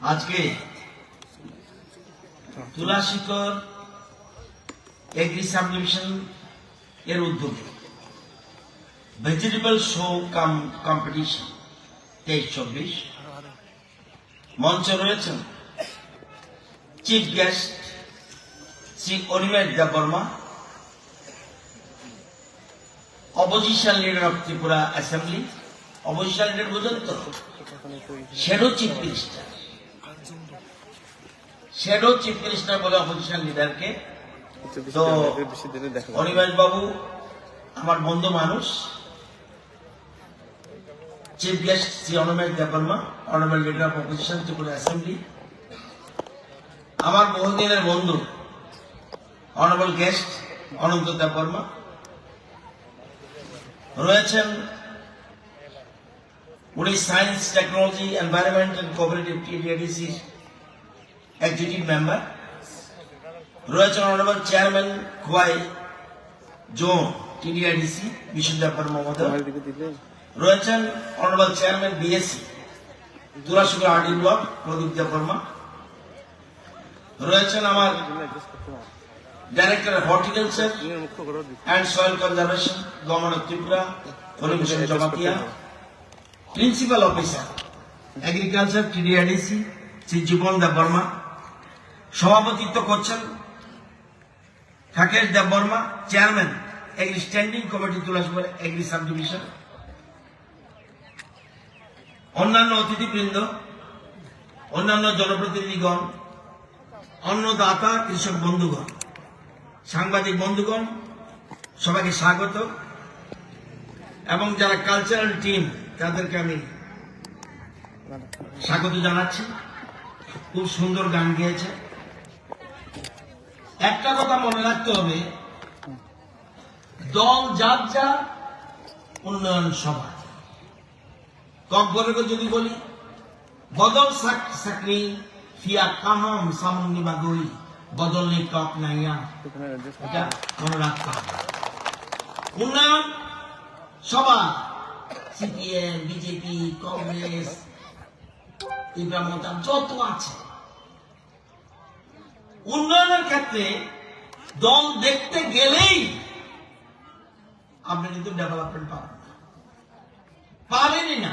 আজকে তুলাশিকর agri subdivision এর উদ্যোগে ভেজিটেবল শো কাম কম্পিটিশন তেইশ চব্বিশ মঞ্চে রয়েছেন chief guest Shri Animesh Debbarma opposition leader of Tripura assembly, opposition leader বোঝেন তো shadow chief minister. Shadow chief minister বলে অপোজিশন লিডারকে তো অনিমেষ বাবু আমার বন্ধু মানুষ। Chief guest Shri Animesh Debbarma honourable leader of opposition Tripura assembly আমার বহুদিনের বন্ধু অনারেবল গেস্ট অনন্ত দেববর্মা রয়েছেন উনি science technology environment and cooperative TDIDC executive member রয়েছেন honourable chairman Khowai zone TDIDC Biswadeb মমোদয় রয়েছেন অনারেবল চেয়ারম্যান বিএসসি তুলাশুগর আরডি ব্লক প্রদীপ দেববর্মা রয়েছেন আমার director horticulture and soil conservation government of Tripura Haribhushan Jamatia principal officer agriculture TDIDC Shri Jiban Deb Barma সভাপতিত্ব করছেন Thakesh Deb Barma, chairman agri standing committee তুলাসপুর agri sub division অন্যান্য অতিথিবৃন্দ, অন্যান্য জনপ্রতিনিধিগণ, অন্নদাতা, কৃষক বন্ধুগণ, সাংবাদিক বন্ধুগণ, সবাইকে স্বাগত। এবং যারা কালচারাল টিম তাদেরকে আমি স্বাগত জানাচ্ছি। খুব সুন্দর গান গেয়েছে। একটা কথা মনে রাখতে হবে। দল যার যা উন্নয়ন সভা। করে যদি বলি, বদল সাক- সাকনি ফিয়া কাহাম সামনি বাদই, বদল নেই টক নাইয়া। এটা মনে রাখতে হবে। উন্নয়ন সভা, সিপিএম, বিজেপি, কংগ্রেস ইব্রাহিম যত আছে। উন্নয়নের ক্ষেত্রে দল দেখতে গেলেই আপনি কিন্তু ডেভেলপমেন্ট পাবেন না। পাবেনই না।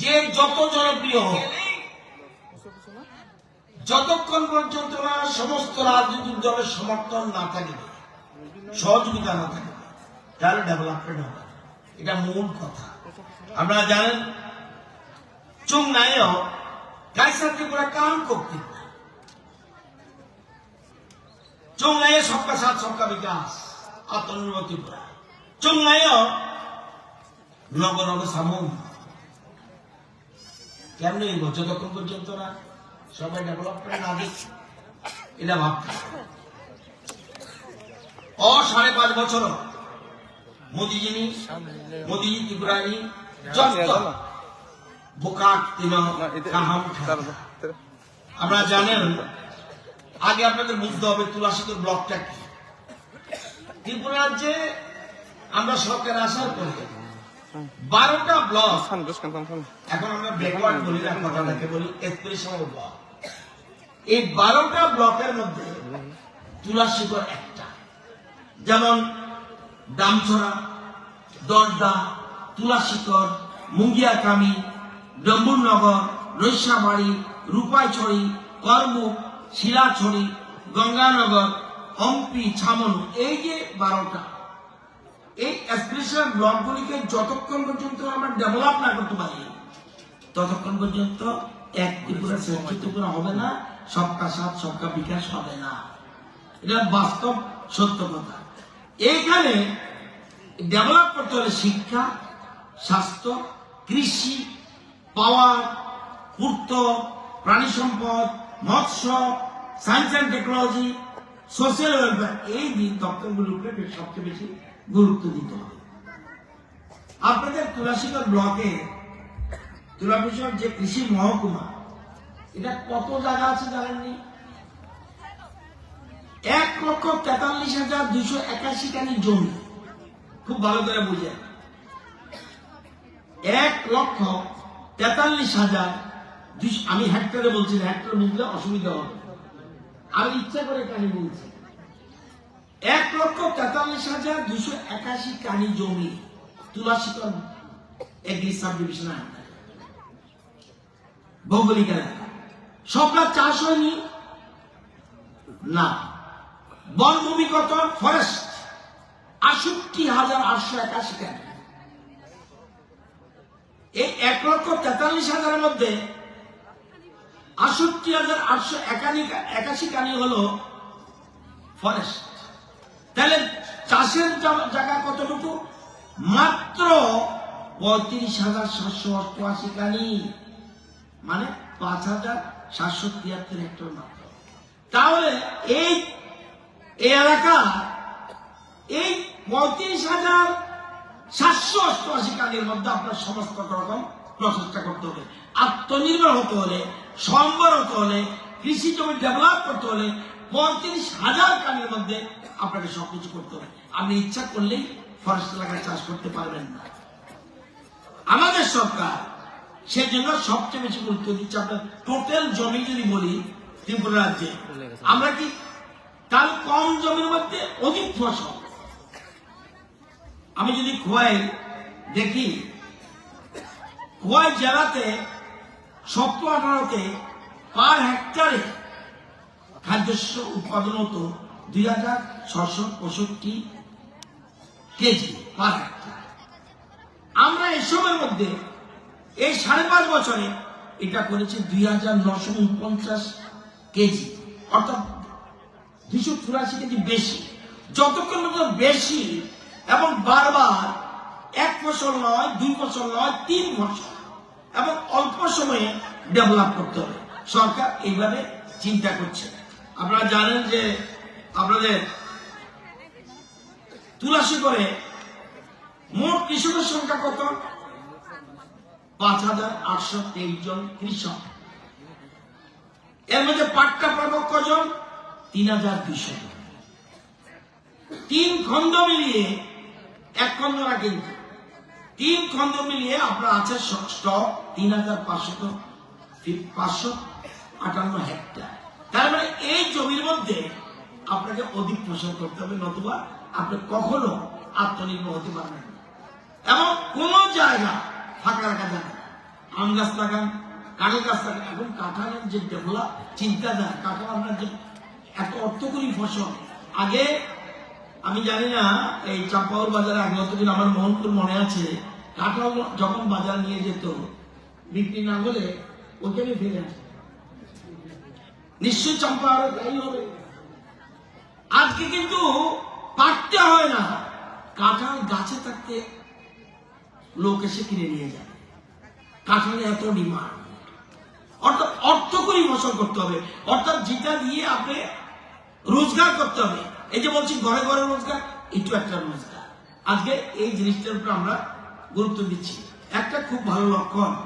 যে যত জনপ্রিয় হোক, যতক্ষণ পর্যন্ত না সমস্ত রাজনৈতিক দলের সমর্থন না থাকবে সহযোগিতা না থাকবে তাহলে ডেভেলপমেন্ট হবে এটা মূল কথা। আপনারা জানেন চুং নাইও কাইসা ত্রিপুরা কাম করতে নাইয়ে সবকা সাথ সবকা বিকাশ। আত্মনির্ভর চুং নাইও নগর নগর সামুন কেমনি হইব? যতক্ষণ পর্যন্ত না সবাই ডেভেলপমেন্ট না দিচ্ছে এটা ভাবতে হবে। ও সাড়ে পাঁচ বছর। মোদিজিনী মোদিজি ত্রিপুরানি বোকাক তিন কাহাম আপনারা জানেন আগে আপনাদের বুঝতে হবে তুলাসীতর ব্লকটা কি? ত্রিপুরা রাজ্যে আমরা সরকার আসার পরে বারোটা ব্লক এখন আমরা ব্যাকওয়ার্ড বলি না কথাটাকে বলি এক্সপ্রেশনাল ব্লক। এই বারোটা ব্লকের মধ্যে তুলাশিকর একটা। যেমন দামছড়া দরদা তুলাশিকর মুঙ্গিয়াকামি ডম্বুরনগর রৈসাবাড়ি রূপাইছড়ি করমুখ শিলাছড়ি, গঙ্গানগর, হম্পি, ছামনু, এই যে বারোটা, এই অ্যাসপিরেশনাল ব্লকগুলিকে যতক্ষণ পর্যন্ত আমরা ডেভেলপ না করতে পারি, ততক্ষণ পর্যন্ত এক ত্রিপুরা ত্রিপুরা হবে না সবকা সাথ সবকা বিকাশ হবে না। এটা বাস্তব সত্য কথা। এইখানে ডেভেলপ করতে হলে শিক্ষা, স্বাস্থ্য, কৃষি পাওয়ার পূর্ত প্রাণী সম্পদ মৎস্য science and technology social welfare এই দিন বেশ সবচেয়ে বেশি গুরুত্ব দিতে হবে। আপনাদের তুলাসীগড় ব্লকে তুলাভূষণ যে কৃষি মহকুমা, এটা কত জায়গা আছে জানেননি? এক লক্ষ তেতাল্লিশ হাজার দুশো একাশি কানি জমি। খুব ভালো করে বুঝে এক লক্ষ তেতাল্লিশ হাজার দুইশ- আমি হেক্টরে বলছি না, হেক্টর বুঝলে অসুবিধা হবে। আমি ইচ্ছা করে কানি বলছি? এক লক্ষ তেতাল্লিশ হাজার দুশো একাশি কানি জমি তুলাশিকর এগ্রি সাব ডিভিশন ভৌগোলিক এলাকা। সবটা চাষ হয়নি? না। বনভূমি কত? ফরেস্ট আষট্টি হাজার আটশো একাশি কানি এই এক লক্ষ তেতাল্লিশ হাজারের মধ্যে আষট্টি হাজার আটশো একাশি কানি হলো ফরেস্ট তাহলে চাষের জায়গা কতটুকু? মাত্র পঁয়ত্রিশ হাজার সাতশো অষ্টআশি কানি। মানে পাঁচ হাজার সাতশো তিয়াত্তর হেক্টর মাত্র। তাহলে এই এলাকা এই পঁয়ত্রিশ হাজার সাতশো অষ্টআশি কাজের মধ্যে আপনার সমস্ত রকম প্রচেষ্টা করতে হবে। আত্মনির্ভর হতে হলে সম্বর হতে হলে, কৃষি জমি ডেভেলপ করতে হলে পঁয়ত্রিশ হাজার কাজের মধ্যে আপনাকে সবকিছু করতে হবে। আপনি ইচ্ছা করলেই ফরেস্ট এলাকায় চাষ করতে পারবেন না। আমাদের সরকার সেজন্য সবচেয়ে বেশি গুরুত্ব দিচ্ছে আপনার টোটাল জমি যদি বলি ত্রিপুরা রাজ্যে, আমরা কি তার কম জমির মধ্যে অধিক ফসল? আমি যদি খোয়াই দেখি, খোয়াই জেলাতে সত্তর আঠারোতে পার হেক্টরে খাদ্যশস্য উৎপাদন হতো দুই হাজার ছশো পঁয়ষট্টি কেজি পার হেক্টর। আমরা এসবের মধ্যে এই সাড়ে পাঁচ বছরে এটা করেছে দুই হাজার নশো উনপঞ্চাশ কেজি। অর্থাৎ দুশো চুরাশি কেজি বেশি। যতক্ষণ পর্যন্ত বেশি এবং বারবার এক ফসল নয়, দুই ফসল নয়, তিন ফসল এবং অল্প সময়ে ডেভেলপ করতে হবে। সরকার এইভাবে চিন্তা করছে। আপনারা জানেন যে আপনাদের তুলাসী করে মোট কৃষকের সংখ্যা কত? পাঁচ হাজার আটশো তেইশ জন কৃষক। এর মধ্যে পাট্টা পাবক কজন? তিন হাজার দুইশো তিন খন্ড মিলিয়ে এক খন্ড না কিন্তু তিন খন্ড মিলিয়ে আপনার আছে স্টক। তিন হাজার পাঁচশো পাঁচশো আটান্ন হেক্টর। তার মানে এই জমির মধ্যে আপনাকে অধিক ফসল করতে হবে, নতুবা আপনি কখনো আত্মনির্ভর হতে পারবেন এবং কোন জায়গা ফাঁকা রাখা যাবে আম গাছ লাগান, কাঁঠাল গাছ লাগান এখন কাঁঠালের যে ডেভেলপ চিন্তাধারা, কাঁঠাল আপনার যে এত অর্থকরী ফসল। আগে, আমি জানি না, এই চাম্পাউর বাজারে আগে অতদিন আমার মোহনপুর মনে আছে, কাঁঠাল যখন বাজার নিয়ে যেত বিক্রি না হলে ওখানে ফেলে আসে নিশ্চয় চাম্পাউরে তাই হবে। আজকে কিন্তু পাটতে হয় না। কাঁঠাল গাছে থাকতে লোক এসে কিনে নিয়ে যায়। কাঁঠালে এত ডিমান্ড। অর্থাৎ অর্থ করি ফসল করতে হবে। অর্থাৎ যেটা দিয়ে আপনি রোজগার করতে হবে। এই যে বলছি, ঘরে ঘরে রোজগার, একটু একটা রোজগার। আজকে এই জিনিসটার উপর আমরা গুরুত্ব দিচ্ছি। একটা খুব ভালো লক্ষণ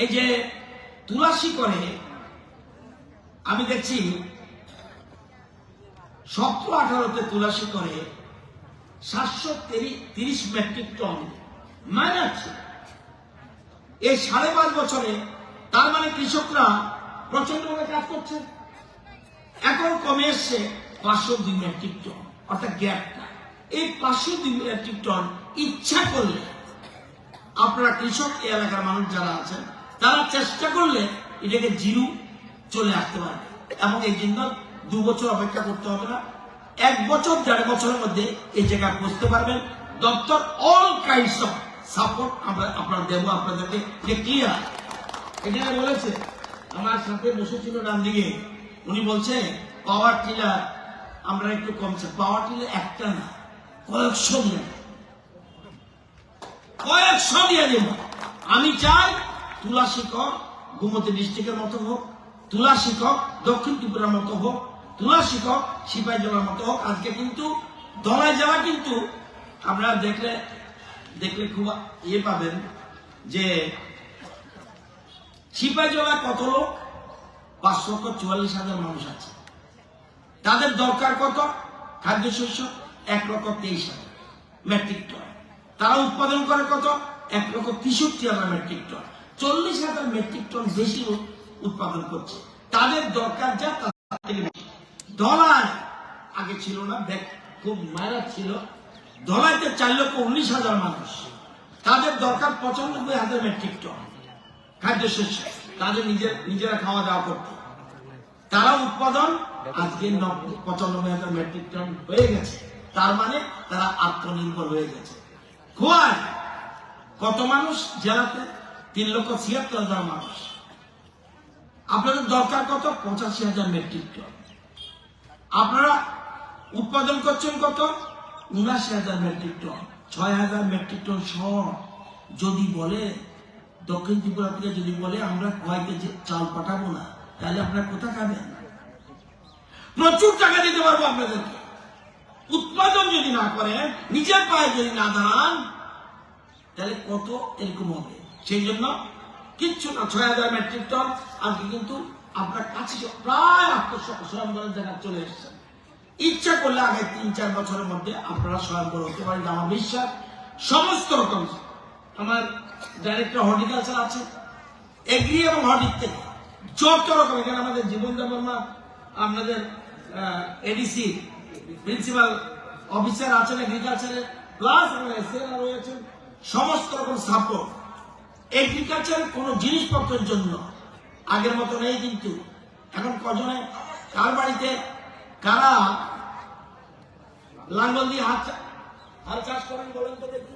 এই যে তুলাসী করে, আমি দেখছি সতেরো আঠারোতে তুলাসী করে সাতশো তিরিশ মেট্রিক টন আছে। এই সাড়ে পাঁচ বছরে তার মানে কৃষকরা প্রচণ্ড ভাবে কাজ করছে। এখন কমে এসছে পাঁচশো দুই মেট্রিক টন, অর্থাৎ গ্যাপটা। এই পাঁচশো দুই মেট্রিক টন ইচ্ছা করলে আপনারা কৃষক এলাকার মানুষ যারা আছেন তারা চেষ্টা করলে এটাকে জিরো চলে আসতে পারবে এবং এই জন্য দু বছর অপেক্ষা করতে হবে না। এক বছর, দেড় বছরের মধ্যে এই জায়গায় পৌঁছতে পারবেন। দপ্তর অল কাইন্ডস অফ সাপোর্ট আমরা আপনারা দেবো, আপনাদেরকে যে ক্লিয়ার। এখানে বলেছে, আমার সাথে বসেছিল ডান দিকে। উনি বলছে পাওয়ার টিলার আমরা একটু কমছে। পাওয়ার টিলার একটা না, কয়েকশো দেব। কয়েকশো দিয়ে দেব। আমি চাই তুলা শিক্ষক গোমতী ডিস্ট্রিক্টের মতো হোক তুলা শিক্ষক দক্ষিণ ত্রিপুরার মতো হোক তুলা শিক্ষক সিপাহী জেলার মতো হোক, আজকে কিন্তু দলাই যাওয়া কিন্তু আপনারা দেখলে দেখলে খুব ইয়ে পাবেন যে সিপাহী জেলা কত লোক? পাঁচ লক্ষ চুয়াল্লিশ হাজার মানুষ আছে। তাদের দরকার কত? খাদ্যশস্য এক লক্ষ তেইশ হাজার মেট্রিক টন। তারা উৎপাদন করে কত? এক লক্ষ তেষট্টি হাজার মেট্রিক টন। চল্লিশ হাজার মেট্রিক টন বেশি উৎপাদন করছে। তাদের দরকার যা ডলার আগে ছিল না ব্যাগ খুব মারা ছিল। ডলাইতে চার লক্ষ উনিশ হাজার মানুষ। তাদের দরকার পঁচানব্বই হাজার মেট্রিক টন খাদ্যশস্য তাদের নিজের, নিজেরা খাওয়া দাওয়া করতে। তারা উৎপাদন আজকে নব্বই- পঁচানব্বই হাজার মেট্রিক টন হয়ে গেছে। তার মানে তারা আত্মনির্ভর হয়ে গেছে। কত মানুষ জেলাতে তিন লক্ষ ছিয়াত্তর হাজার মানুষ। আপনাদের দরকার কত? পঁচাশি হাজার মেট্রিক টন আপনারা উৎপাদন করছেন কত? উনাশি হাজার মেট্রিক টন ছয় হাজার মেট্রিক টন সহ। যদি বলে, দক্ষিণ ত্রিপুরা থেকে যদি বলে, আমরা যে চাল পাঠাবো না, তাহলে আপনারা কোথায় খাবেন? প্রচুর টাকা দিতে পারব আপনাদেরকে। উৎপাদন যদি না করেন, নিজের পায়ে যদি না দাঁড়ান, তাহলে কত এরকম হবে? সেই জন্য কিচ্ছু না, ছয় হাজার মেট্রিক টন আজকে কিন্তু আপনার কাছে প্রায় আত্মস্বয়ম্বরের জায়গা চলে এসেছেন ইচ্ছা করলে আগে তিন, চার বছরের মধ্যে আপনারা স্বয়ম্বর হতে পারেন, আমার বিশ্বাস। সমস্ত রকম আমার ডাইরেক্টর হর্টিকালচার আছে এগ্রি এবং হর্টিক থেকে যত রকম, এখানে আমাদের জীবন বর্মা, আপনাদের এডিসি প্রিন্সিপাল অফিসার আছেন এগ্রিকালচারের প্লাস এসএনআর রয়েছেন, সমস্ত রকম সাপোর্ট এগ্রিকালচারের কোন জিনিসপত্রের জন্য। আগের মতো নেই কিন্তু। এখন কজনে? কার বাড়িতে? কারা? লাঙ্গল দিয়ে হাত হাল চাষ করেন বলেন তো দেখি।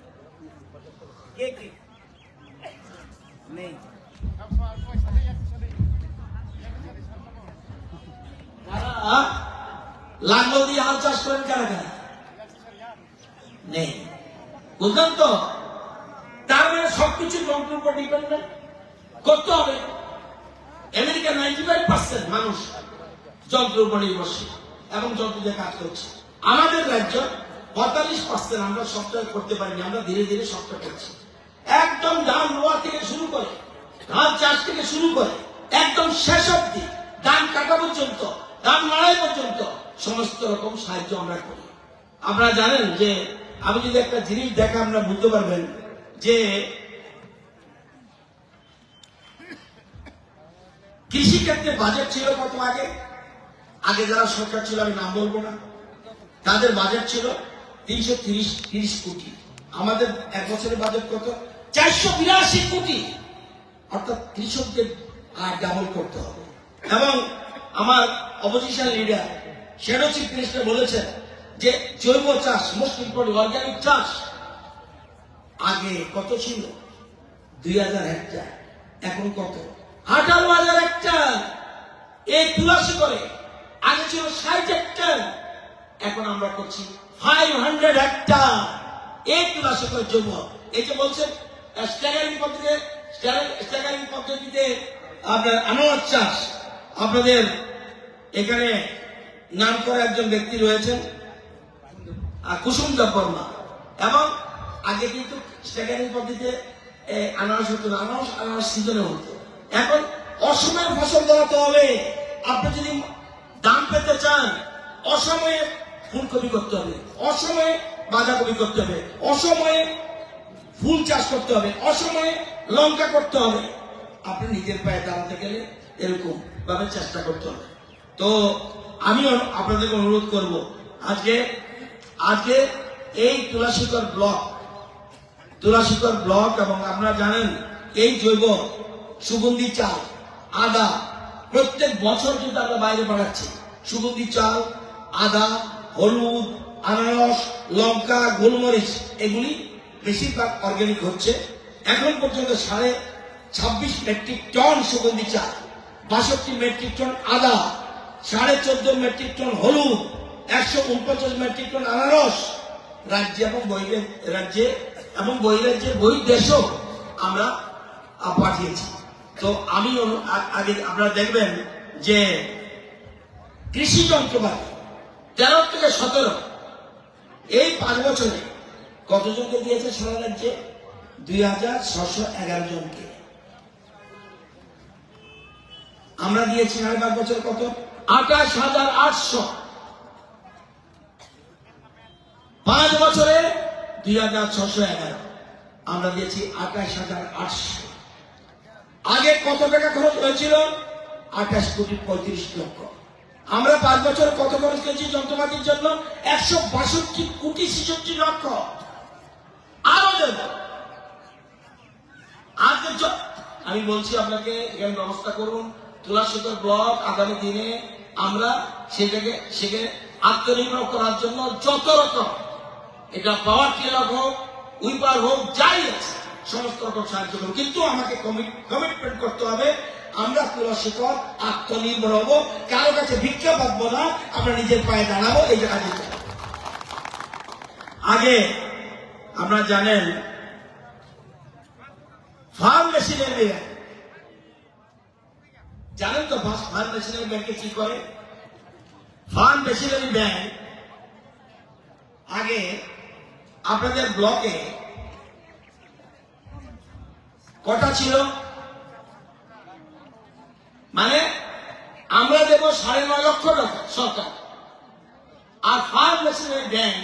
লাঙ্গল দিয়ে হাল চাষ করেন কারা কারা? নেই। বুঝলেন তো? তার মানে সবকিছু যন্ত্রের উপর ডিপেন্ডেন্ট করতে হবে। আমেরিকা নাইনটি ফাইভ পার্সেন্ট মানুষ যন্ত্রের উপর নির্ভরশীল এবং যন্ত্র দিয়ে কাজ করছে। আমাদের রাজ্য পঁয়তাল্লিশ পার্সেন্ট আমরা সফটওয়্যার করতে পারিনি, আমরা ধীরে ধীরে সফটওয়্যার করছি। একদম ধান রোয়া থেকে শুরু করে, ধান চাষ থেকে শুরু করে, একদম শেষ অব্দি ধান কাটা পর্যন্ত, ধান লড়াই পর্যন্ত সমস্ত রকম সাহায্য আমরা করি। আপনারা জানেন যে, আমি যদি একটা জিনিস দেখা আমরা বুঝতে পারবেন যে কৃষিক্ষেত্রে বাজেট ছিল কত আগে? আগে যারা সরকার ছিল, আমি নাম বলব না। তাদের বাজেট ছিল তিনশো তিরিশ তিরিশ কোটি। আমাদের এক বছরের বাজেট কত? চারশো বিরাশি কোটি। অর্থাৎ কৃষকদের আর ডাবল করতে হবে। এবং আমার opposition leader shadow chief minister বলেছেন যে জৈব চাষ মোস্ট ইম্পর্টেন্ট অর্গানিক চাষ আগে কত ছিল? দুই হাজার হেক্টর এখন কত? আঠারো হাজার হেক্টর এই তুলাসি করে। আগে ছিল ষাট হেক্টর এখন আমরা করছি ফাইভ হান্ড্রেড হেক্টর এই তুলাসি করে জৈব এই যে বলছেন স্ট্যাগারিং পদ্ধতিতে স্ট্যাগারিং পদ্ধতিতে আপনার আনারস চাষ। আপনাদের এখানে নাম করা একজন ব্যক্তি রয়েছেন আহ, কুসুম দেব বর্মা। এবং আগে কিন্তু স্ট্যাগারিং পদ্ধতিতে আনারস হতো না। আনারস আনারস সিজনে হতো। এখন অসময়ে ফসল ধরাতে হবে। আপনি যদি দাম পেতে চান, অসময়ে ফুলকপি করতে হবে। অসময়ে বাঁধাকপি করতে হবে। অসময়ে ফুল চাষ করতে হবে। অসময়ে লঙ্কা করতে হবে। আপনি নিজের পায়ে দাঁড়াতে গেলে এরকম ভাবে চেষ্টা করতে হবে। তো আমি আপনাদেরকে অনুরোধ করব, আজকে আজকে এই তুলাশিকর ব্লক তুলাশিকর ব্লক এবং আপনারা জানেন এই জৈব সুগন্ধি চাল, আদা প্রত্যেক বছর কিন্তু আমরা বাইরে পাঠাচ্ছি। সুগন্ধি চাল, আদা, হলুদ, আনারস, লঙ্কা, গোলমরিচ এগুলি বেশিরভাগ অর্গানিক হচ্ছে। এখন পর্যন্ত সাড়ে ছাব্বিশ মেট্রিক টন সুগন্ধি চাল, বাষট্টি মেট্রিক টন আদা, সাড়ে চোদ্দ মেট্রিক টন হলুদ, একশো উনপঞ্চাশ মেট্রিক টন আনারস। রাজ্যে এবং বহিরে রাজ্যে এবং বহিরাজ্যের বহির্দেশও আমরা পাঠিয়েছি। তো আমি আগে আপনারা দেখবেন যে কৃষি যন্ত্রপাতি, তেরো থেকে সতেরো, এই পাঁচ বছরে কতজনকে দিয়েছে সারা রাজ্যে? দুই হাজার ছশো এগারো জনকে। আমরা দিয়েছি সাড়ে পাঁচ বছর কত? আঠাশ হাজার আটশো। পাঁচ বছরে দুই হাজার ছশো এগারো। আমরা দিয়েছি আঠাশ হাজার আটশো। আগে কত টাকা খরচ হয়েছিল? আঠাশ কোটি পঁয়ত্রিশ লক্ষ। আমরা পাঁচ বছর কত খরচ করেছি যন্ত্রপাতির জন্য? একশো বাষট্টি কোটি ছেষট্টি লক্ষ। আরও দেব আমি বলছি আপনাকে, এখানে ব্যবস্থা করুন। তুলাশিকর ব্লক আগামী দিনে আমরা সেটাকে, সেখানে আত্মনির্ভর করার জন্য যত রকম এটা পাওয়ার টিলার হোক, উইপার হোক, যাই আছে সমস্ত রকম সাহায্য করব কিন্তু আমাকে কমিটমেন্ট করতে হবে। আমরা তুলসীকর আত্মনির্ভর হব। কারও কাছে ভিক্ষা পাবো না, আমরা নিজের পায়ে দাঁড়াবো, এই জায়গা দিতে আগে আপনারা জানেন ফার্ম মেশিনের ব্যাংক জানেন তো ফার্ম মেশিনের ব্যাংকে কি করে? ফার্ম মেশিনারি ব্যাংক আগে আপনাদের ব্লকে কটা ছিল? মানে আমরা দেব সাড়ে নয় লক্ষ টাকা সরকার। আর ফার্ম মেশিনারি ব্যাংক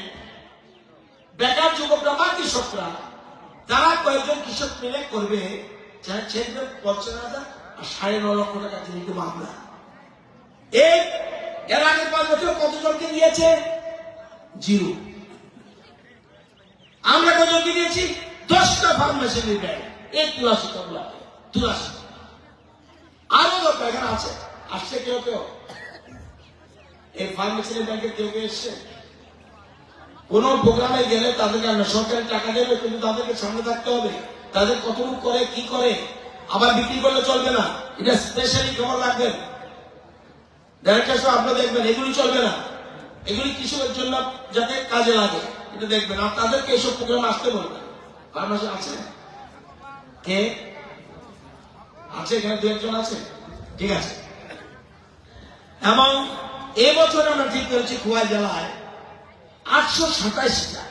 বেকার যুবকরা বা কৃষকরা তারা কয়েকজন কৃষক মিলে করবে, যারা হাজার আর সাড়ে ন লক্ষ টাকা তিনি দেবো আমরা। এই এর আগে পাঁচ বছর কতজনকে দিয়েছে? জিরো। আমরা কতজনকে দিয়েছি দশটা ফার্মেসিনের ব্যাংক এই তুলাশি কমলাকে তুলাশি আরও দরকার এখানে আছে। আসছে কেউ কেউ? এই ফার্মেসিনের ব্যাংকে কেউ কেউ এসছে? কোন প্রোগ্রামে গেলে তাদেরকে আমরা সরকারি টাকা দেবে, কিন্তু তাদেরকে সামনে থাকতে হবে। তাদের কতটুকু করে, কি করে? আবার বিক্রি করলে চলবে না। এটা স্পেশালি খবর রাখবেন ডাইরেক্টর আপনারা দেখবেন, এগুলি চলবে না। এগুলি কৃষকের জন্য যাতে কাজে লাগে। এটা দেখবেন, আর তাদেরকে এইসব প্রোগ্রাম আসতে বলবেন ফার্মাসি আছে? কে? আছে এখানে দু একজন আছে? ঠিক আছে। এবং এবছর আমরা ঠিক করেছি খোয়া জেলায় আটশো সাতাইশটা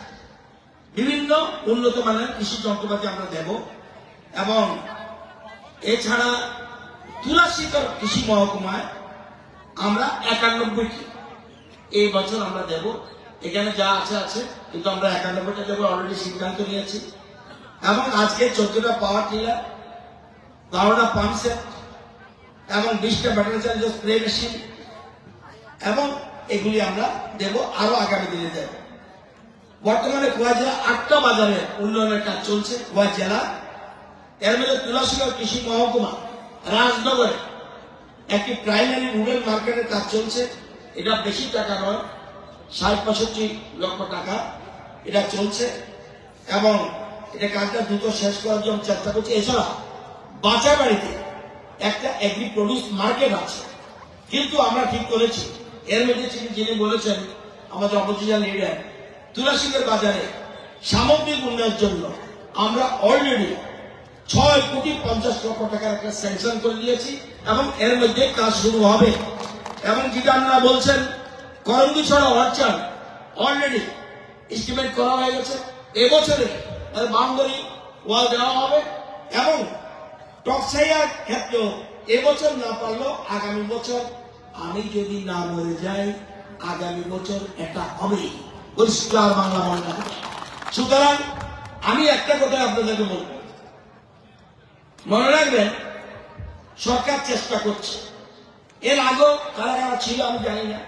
বিভিন্ন উন্নত মানের কৃষি যন্ত্রপাতি আমরা দেব। এবং এছাড়া তুলাশিকর কৃষি মহকুমায় আমরা একানব্বইটি এই বছর আমরা দেব। এখানে যা আছে আছে, কিন্তু আমরা একানব্বইটা দেবো অলরেডি সিদ্ধান্ত নিয়েছি। এবং আজকে চোদ্দটা পাওয়ার টিলার বারোটা পাম্প সেট এবং বিশটা ব্যাটারি চার্জ স্প্রে মেশিন এবং এগুলি আমরা দেব আরও আগামী দিনে দেব। বর্তমানে খোয়া জেলা আটটা বাজারে উন্নয়নের কাজ চলছে। খোয়া জেলা, এর মধ্যে তুলাশিগর কৃষি মহকুমা, রাজনগরে একটি প্রাইমারি রুরাল মার্কেটের কাজ চলছে। এটা বেশি টাকা নয় ষাট, পঁয়ষট্টি লক্ষ টাকা এটা চলছে এবং এটা কাজটা দ্রুত শেষ করার জন্য চেষ্টা করছি। এছাড়া বাঁচা বাড়িতে একটা এগ্রি প্রডিউস মার্কেট আছে। কিন্তু আমরা ঠিক করেছি, এর মধ্যে যিনি বলেছেন, আমাদের অপোজিশন লিডার তুলাসিকের বাজারে সামগ্রিক উন্নয়নের জন্য আমরা অলরেডি ছয় কোটি পঞ্চাশ লক্ষ টাকার একটা স্যাংশন করে দিয়েছি এবং এর মধ্যে কাজ শুরু হবে। এবং যেটা আপনারা বলছেন করঙ্গি ছড়া অর্চান অলরেডি এস্টিমেট করা হয়ে গেছে। এবছরে তার বাউন্ডারি ওয়াল দেওয়া হবে এবং টকসাইয়ার ক্ষেত্রেও এবছর না পারলেও আগামী বছর আমি যদি না মরে যাই, আগামী বছর এটা হবেই পরিষ্কার বাংলা বাংলা সুতরাং আমি একটা কথা আপনাদেরকে বলব। মনে রাখবেন, সরকার চেষ্টা করছে। এর আগেও কারা কারা ছিল আমি জানি না।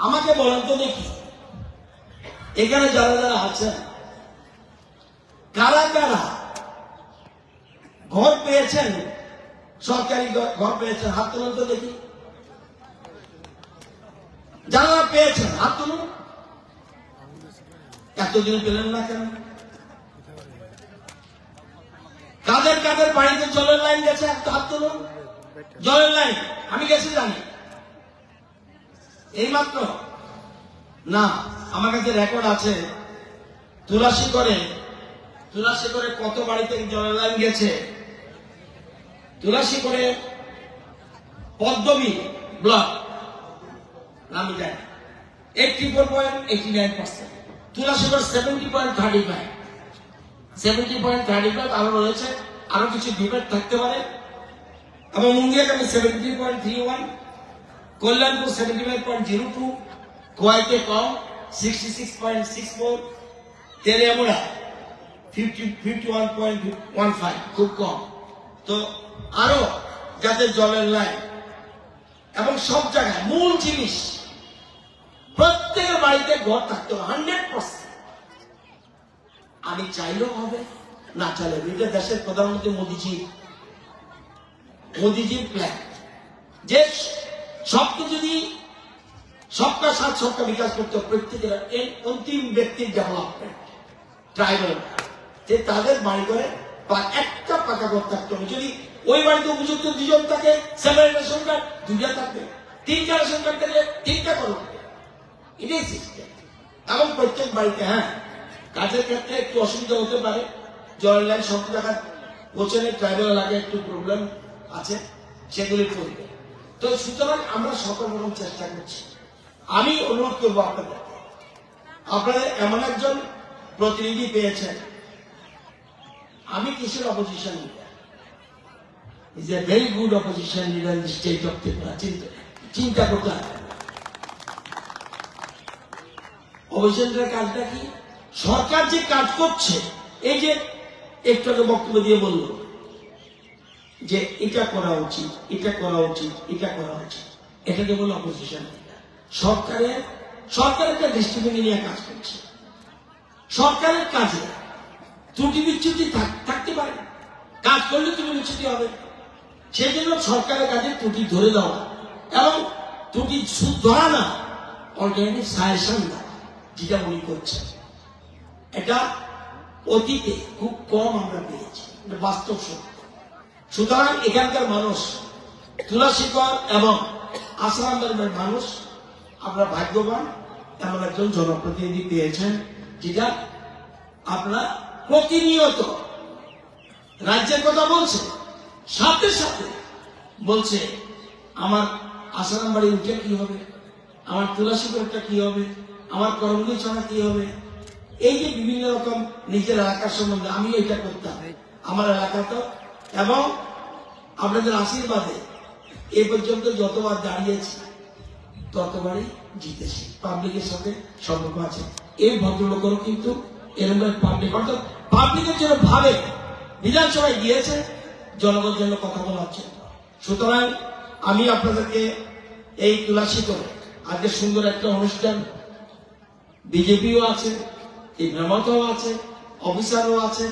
আমাকে বলেন তো দেখি। এখানে যারা যারা আছেন, কারা কারা ঘর পেয়েছেন? সরকারি ঘর- পেয়েছেন? হাত তুলুন তো দেখি। যারা পেয়েছেন, হাত তুলুন। এতদিন পেলেন না কেন? কাদের কাদের বাড়িতে জলের লাইন গেছে? হাত তুলুন। জলের লাইন, আমি গেছি জানি। এইমাত্র? না, আমার কাছে রেকর্ড আছে। তুলাসী করে তুলাসী করে কত বাড়িতে জলের লাইন গেছে? তুলাসী করে পদ্মবী ব্লক। আমি জানি? Eighty four point eighty nine percent তুলাসী করে seventy point thirty five seventy point thirty five আরও রয়েছে। আরও কিছু ডিবেট থাকতে পারে। এবং মুঙ্গিয়াকামে seventy point three one Teliamura fifty fifty one point one five খুব কম। তো আরও যাতে জলের লাইন এবং সব জায়গায় মূল জিনিস, প্রত্যেকের বাড়িতে ঘর থাকতে হবে হান্ড্রেড পার্সেন্ট আমি চাইলেও হবে, না চাইলে। এটা দেশের প্রধানমন্ত্রী মোদীজি মোদীজির প্ল্যান যে সবকে যদি সবকা সাথ, সবকা বিকাশ করতে প্রত্যেকের এই অন্তিম ব্যক্তির ডেভেলপমেন্ট ট্রাইবাল যে তাদের বাড়ি করে বা একটা পাকা ঘর থাকতে হবে। যদি ওই বাড়িতে উপযুক্ত দুজন থাকে সেভেন রেশন কার্ড দুইটা থাকবে তিনটা রেশন কার্ড থাকলে তিনটা করো এটাই সিস্টেম এবং প্রত্যেক বাড়িতে হ্যাঁ কাজের ক্ষেত্রে একটু অসুবিধা হতে পারে। জলের লাইন সব জায়গায় পৌঁছালে ট্রাইবেল এলাকায় একটু প্রবলেম আছে, সেগুলি করবে। তো সুতরাং আমরা সকল রকম চেষ্টা করছি। আমি অনুরোধ করব আপনাদের। আপনারা এমন একজন প্রতিনিধি পেয়েছেন। আমি কিসের opposition is a very good opposition leader state of Tripura চিন্তা করতে হবে। অপোজিশনের কাজটা কি? সরকার যে কাজ করছে, এই যে একটু বক্তব্য দিয়ে বলল যে এটা করা উচিত, এটা করা উচিত, এটা করা উচিত। এটাকে বলে অপোজিশন সরকারের সরকার একটা দৃষ্টিভঙ্গি নিয়ে কাজ করছে। সরকারের কাজে ত্রুটি বিচ্যুতি থাক- থাকতে পারে। কাজ করলে ত্রুটি বিচ্যুতি হবে। সেই জন্য সরকারের কাজে ত্রুটি ধরে দেওয়া এবং ত্রুটি ধরা না অল্টারনেটিভ সাজেশন দেওয়া যেটা উনি করছেন। এটা অতীতে খুব কম আমরা পেয়েছি। বাস্তব সত্য। সুতরাং এখানকার মানুষ, তুলাশিকর এবং আসারাম ধর্মের মানুষ, আপনার ভাগ্যবান, এমন একজন জনপ্রতিনিধি পেয়েছেন, যেটা আপনার প্রতিনিয়ত রাজ্যের কথা বলছে, সাথে সাথে বলছে, আমার আসারাম বাড়ি উঠে কি হবে? আমার তুলাশিকরটা কি হবে? আমার করমগুই ছড়া কি হবে? এই যে বিভিন্ন রকম নিজের এলাকার সম্বন্ধে আমি এটা করতাম। আমার এলাকাটা এবং আপনাদের আশীর্বাদে এ পর্যন্ত যতবার দাঁড়িয়েছি, ততবারই জিতেছি। পাবলিকের সাথে সম্পর্ক আছে। এই ভদ্রলোকেরও কিন্তু এরকম পাবলিক অর্থাৎ পাবলিকের জন্য ভাবে। বিধানসভায় গিয়েছে, জনগণের জন্য কথা বলা হচ্ছে সুতরাং আমি আপনাদেরকে এই তুলাসী করে আজকে সুন্দর একটা অনুষ্ঠান, বিজেপিও আছে, এই ব্রাহ্মণও আছে, অফিসারও আছে।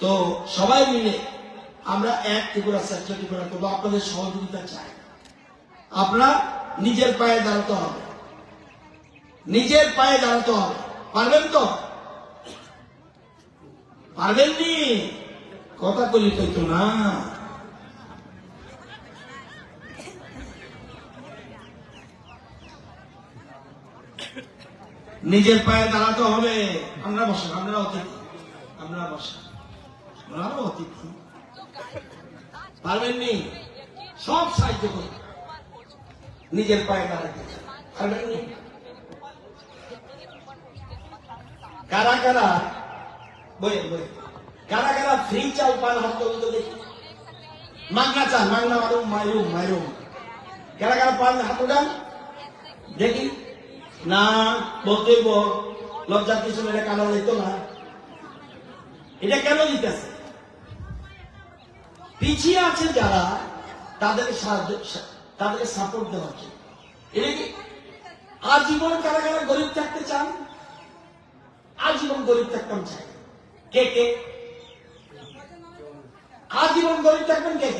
তো সবাই মিলে আমরা এক ত্রিপুরা শ্রেষ্ঠ ত্রিপুরা করব, আপনাদের সহযোগিতা চাই। আপনার নিজের পায়ে দাঁড়াতে হবে। নিজের পায়ে দাঁড়াতে হবে। পারবেন তো? পারবেন নি? কথা কলি তো না। নিজের পায়ে দাঁড়াতে হবে। আমরা বসেন আমরা অতিথি। আমরা বসেন। আমরা অতিথি। পারবেন নি সব সাহায্য করবে নিজের পায়ে দাঁড়াতে পারবেন নি কারা কারা? বই বই। কারা কারা ফ্রি চাল পান হাত দেখি। মাগনা চাল, মাগনা মারুম, মায়ুম মায়ুম। কারা কারা পান হাত উঠান দেখি। না, বলতেই বল। লজ্জার কিছু এটা কানা দিত না। এটা কেন দিতেছে? পিছিয়ে আছে যারা তাদেরকে সাহায্য, তাদেরকে সাপোর্ট দেওয়া কি? আজীবন কারা কারা গরিব থাকতে চান? আজীবন গরিব থাকতাম চাই কে কে? আজীবন গরিব থাকবেন কে কে?